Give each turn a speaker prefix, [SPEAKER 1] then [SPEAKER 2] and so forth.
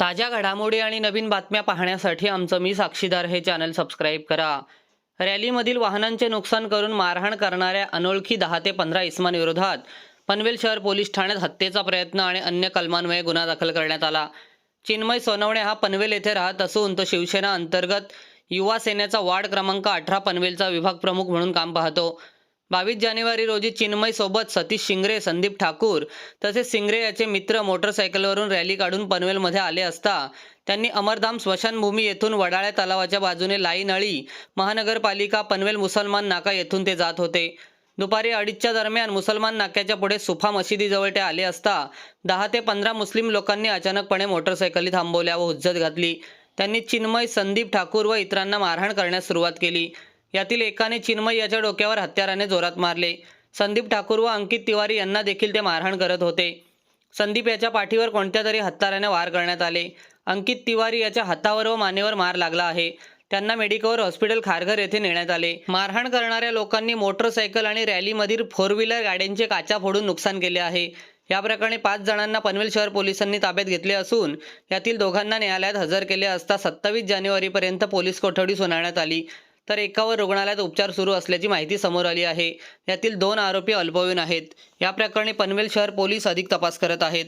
[SPEAKER 1] ताज्या घडामोडी आणि नवीन बातम्या पाहण्यासाठी आमचं मी साक्षीदार हे चॅनल सबस्क्राईब करा. रॅलीमधील वाहनांचे नुकसान करून मारहाण करणाऱ्या अनोळखी दहा ते पंधरा इसमांविरोधात पनवेल शहर पोलीस ठाण्यात हत्येचा प्रयत्न आणि अन्य कलमांमुळे गुन्हा दाखल करण्यात आला. चिन्मय सोनवणे हा पनवेल येथे राहत असून तो शिवसेना अंतर्गत युवा सेनेचा वार्ड क्रमांक अठरा पनवेलचा विभाग प्रमुख म्हणून काम पाहतो. बावीस जानेवारी रोजी चिन्मय सोबत सतीश शिंगरे संदीप ठाकूर तसेच शिंगरे याचे मित्र मोटरसायकलवरून रॅली काढून पनवेलमध्ये आले असता त्यांनी अमरधाम स्मशानभूमी येथून वडाळ्या तलावाच्या बाजूने लाई नळी महानगरपालिका पनवेल मुसलमान नाका येथून ते जात होते. दुपारी अडीचच्या दरम्यान मुसलमान नाक्याच्या पुढे सुफा मशिदीजवळ ते आले असता दहा ते पंधरा मुस्लिम लोकांनी अचानकपणे मोटरसायकली थांबवल्या व हुज्जत घातली. त्यांनी चिन्मय संदीप ठाकूर व इतरांना मारहाण करण्यास सुरुवात केली. यातील एकाने चिन्मय याच्या डोक्यावर हत्याराने जोरात मारले. संदीप ठाकूर व अंकित तिवारी यांना देखील ते मारहाण करत होते. संदीप याच्या पाठीवर कोणत्या तरी हत्याराने वार करण्यात आले. अंकित तिवारी याच्या हातावर व मानेवर मार लागला आहे. त्यांना मेडिकवर हॉस्पिटल खारघर येथे नेण्यात आले. मारहाण करणाऱ्या लोकांनी मोटरसायकल आणि रॅलीमधील फोर व्हीलर गाड्यांचे काचा फोडून नुकसान केले आहे. या प्रकरणी पाच जणांना पनवेल शहर पोलिसांनी ताब्यात घेतले असून यातील दोघांना न्यायालयात हजर केले असता सत्तावीस जानेवारीपर्यंत पोलीस कोठडी सुनावण्यात आली. तर एकावर रुग्णालयात उपचार सुरू असल्याची माहिती समोर आली आहे. यातील दोन आरोपी अल्पवयीन आहेत. या प्रकरणी पनवेल शहर पोलीस अधिक तपास करत आहेत.